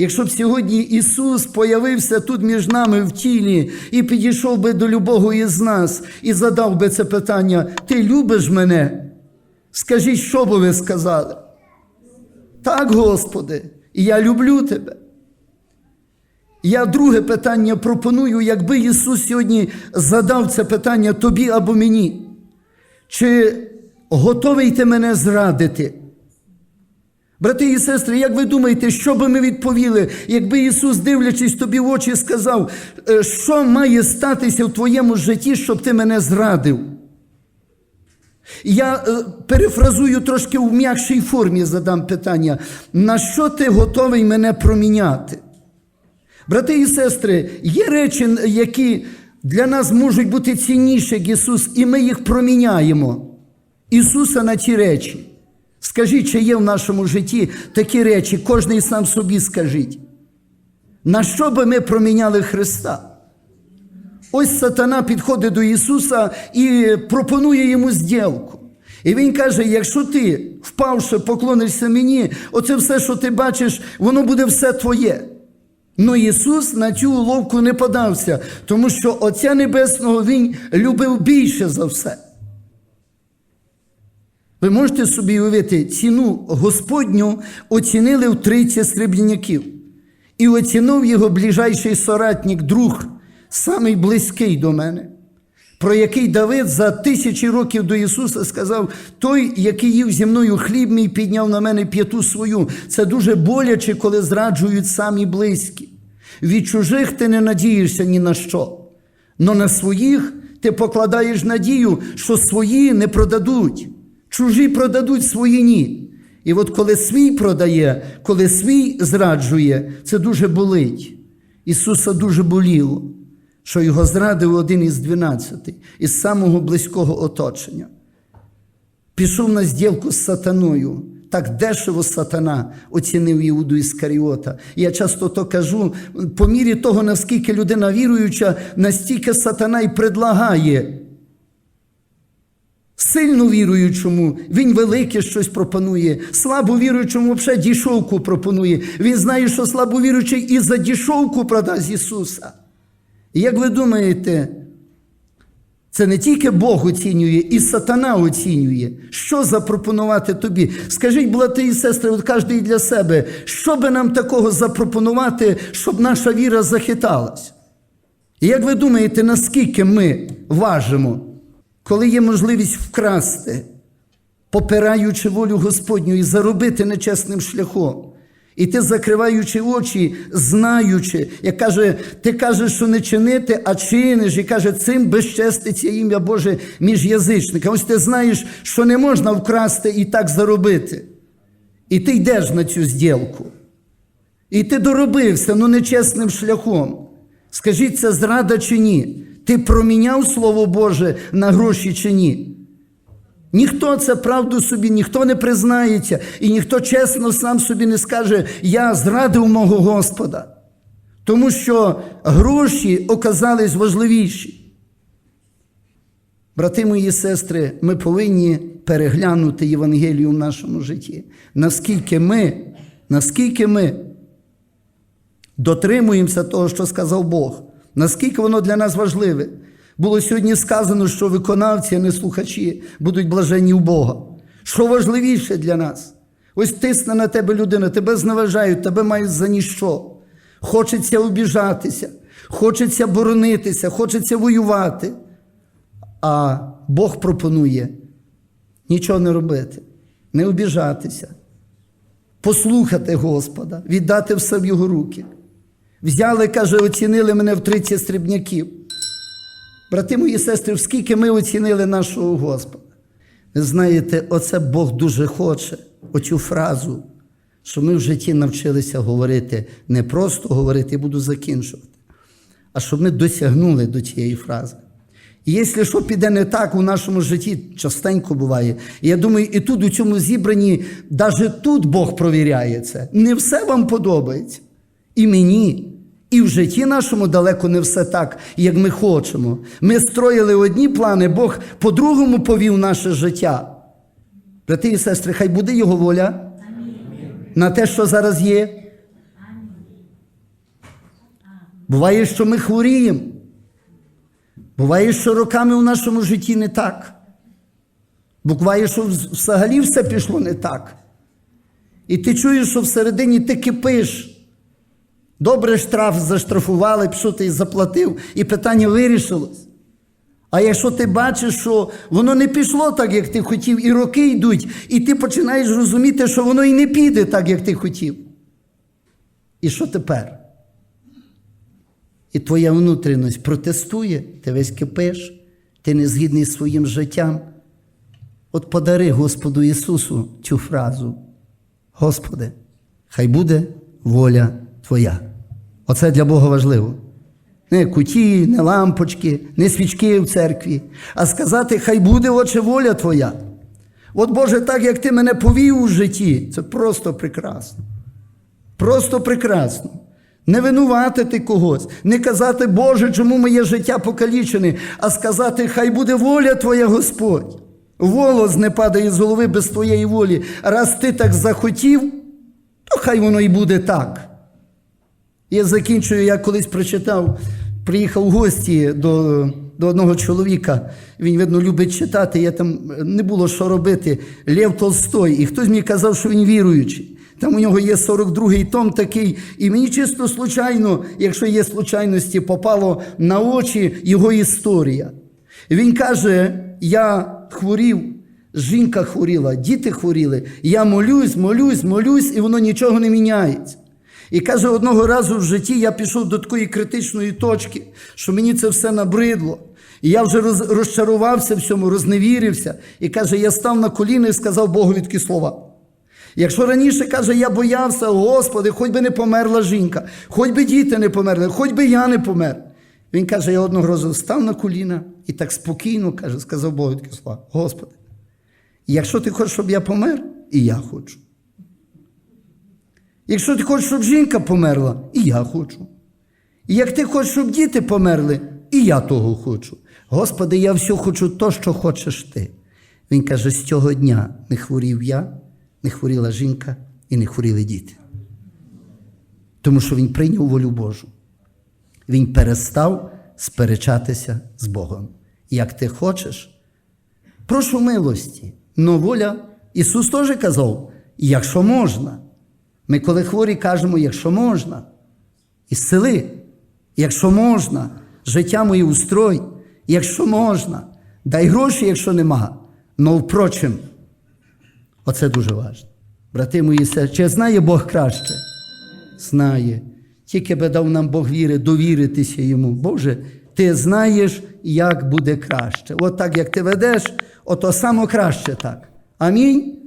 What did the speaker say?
Якщо б сьогодні Ісус появився тут між нами в тілі і підійшов би до любого із нас і задав би це питання: Ти любиш мене? Скажіть, що би ви сказали? Так, Господи, я люблю тебе. Я друге питання пропоную, якби Ісус сьогодні задав це питання тобі або мені. Чи готовий ти мене зрадити? Брати і сестри, як ви думаєте, що би ми відповіли, якби Ісус, дивлячись тобі в очі, сказав, «Е, що має статися в твоєму житті, щоб ти мене зрадив? Я е, перефразую трошки в м'якшій формі задам питання: на що ти готовий мене проміняти? Брати і сестри, є речі, які для нас можуть бути цінніші, як Ісус, і ми їх проміняємо. Ісуса на ті речі. Скажіть, чи є в нашому житті такі речі, кожний сам собі скажіть. На що би ми проміняли Христа? Ось сатана підходить до Ісуса і пропонує йому зділку. І Він каже: якщо ти, впавши, поклонишся мені, оце все, що ти бачиш, воно буде все твоє. Ну Ісус на цю уловку не подався, тому що Отця Небесного Він любив більше за все. Ви можете собі уявити, ціну Господню оцінили в 30 срібняків. І оцінив його ближайший соратник, друг, самий близький до мене, про який Давид за тисячі років до Ісуса сказав: той, який їв зі мною хліб мій, підняв на мене п'яту свою. Це дуже боляче, коли зраджують самі близькі. Від чужих ти не надієшся ні на що, но на своїх ти покладаєш надію, що свої не продадуть. Чужі продадуть свої ні. І от коли свій продає, коли свій зраджує, це дуже болить. Ісуса дуже боліло, що його зрадив один із дванадцяти, із самого близького оточення. Пішов на зділку з сатаною. Так дешево сатана оцінив Іуду Іскаріота. Я часто то кажу, по мірі того, наскільки людина віруюча, настільки сатана й предлагає Сильно віруючому, він велике щось пропонує, слабо віруючому взагалі дішовку пропонує. Він знає, що слабо віруючий і за дішовку продасть Ісуса. Як ви думаєте, це не тільки Бог оцінює, і сатана оцінює, що запропонувати тобі. Скажіть, брати і сестри, от кожен для себе, що би нам такого запропонувати, щоб наша віра захиталась? Як ви думаєте, наскільки ми важимо? Коли є можливість вкрасти, попираючи волю Господню і заробити нечесним шляхом. І ти, закриваючи очі, знаючи, як каже, ти кажеш, що не чинити, а чиниш, і каже, цим безчеститься ім'я Боже між язичниками. Ось ти знаєш, що не можна вкрасти і так заробити. І ти йдеш на цю зділку. І ти доробився, ну нечесним шляхом. Скажіть, це зрада чи ні? Ти проміняв Слово Боже на гроші чи ні? Ніхто це правду собі, ніхто не признається, і ніхто чесно сам собі не скаже, я зрадив мого Господа. Тому що гроші оказались важливіші. Брати мої сестри, ми повинні переглянути Євангелію в нашому житті. Наскільки ми, наскільки ми дотримуємося того, що сказав Бог. Наскільки воно для нас важливе? Було сьогодні сказано, що виконавці, а не слухачі, будуть блаженні у Бога. Що важливіше для нас? Ось тисне на тебе людина, тебе зневажають, тебе мають за ніщо. Хочеться обіжатися, хочеться боронитися, хочеться воювати. А Бог пропонує нічого не робити, не обіжатися, послухати Господа, віддати все в Його руки. Взяли, каже, оцінили мене в 30 срібняків. Брати мої сестри, скільки ми оцінили нашого Господа. Ви знаєте, оце Бог дуже хоче, оцю фразу, що ми в житті навчилися говорити, не просто говорити, я буду закінчувати, а щоб ми досягнули до цієї фрази. І якщо що піде не так у нашому житті, частенько буває. Я думаю, і тут, у цьому зібранні, навіть тут Бог провіряє це. Не все вам подобається. І мені, і в житті нашому далеко не все так, як ми хочемо. Ми строїли одні плани, Бог по-другому повів наше життя. Брати і сестри, хай буде Його воля на те, що зараз є. Буває, що ми хворіємо. Буває, що роками у нашому житті не так. Буває, що взагалі все пішло не так. І ти чуєш, що всередині ти кипиш. Добре штраф заштрафували, що ти заплатив, і питання вирішилось. А якщо ти бачиш, що воно не пішло так, як ти хотів, і роки йдуть, і ти починаєш розуміти, що воно і не піде так, як ти хотів. І що тепер? І твоя внутрішність протестує, ти весь кипиш, ти не згідний з своїм життям. От подари Господу Ісусу цю фразу. Господи, хай буде воля Твоя. Оце для Бога важливо. Не куті, не лампочки, не свічки в церкві, а сказати, хай буде Отче воля Твоя. От Боже, так як Ти мене повів у житті, це просто прекрасно. Просто прекрасно. Не винуватити когось, не казати, Боже, чому моє життя покалічене, а сказати, хай буде воля Твоя, Господь. Волос не падає з голови без Твоєї волі. Раз ти так захотів, то хай воно і буде так. Я закінчую, я колись прочитав, приїхав в гості до, до одного чоловіка. Він, видно, любить читати. Я там не було що робити. Лев Толстой. І хтось мені казав, що він віруючий. Там у нього є 42-й том такий, і мені чисто случайно, якщо є случайності, попало на очі його історія. Він каже: я хворів, жінка хворіла, діти хворіли, я молюсь, молюсь, молюсь, і воно нічого не міняється. І каже, одного разу в житті я пішов до такої критичної точки, що мені це все набридло. І я вже роз, розчарувався в цьому, розневірився. І каже, я став на коліна і сказав Богу такі слова. Якщо раніше каже, я боявся, Господи, хоч би не померла жінка, хоч би діти не померли, хоч би я не помер. Він каже, я одного разу став на коліна і так спокійно каже, сказав Богу такі слова. Господи, якщо ти хочеш, щоб я помер, і я хочу. Якщо ти хочеш, щоб жінка померла, і я хочу. І як ти хочеш, щоб діти померли, і я того хочу. Господи, я все хочу то, що хочеш ти. Він каже: з цього дня не хворів я, не хворіла жінка і не хворіли діти. Тому що він прийняв волю Божу. Він перестав сперечатися з Богом. Як ти хочеш, прошу милості. Но воля, Ісус теж казав, якщо можна. Ми, коли хворі, кажемо, якщо можна, ісцели, якщо можна, життя моє устрой, якщо можна, дай гроші, якщо нема. Но впрочем, оце дуже важливо. Брати мої серце, чи знає Бог краще? Знає. Тільки би дав нам Бог віри, довіритися йому. Боже, ти знаєш, як буде краще. От так, як ти ведеш, ото само краще так. Амінь.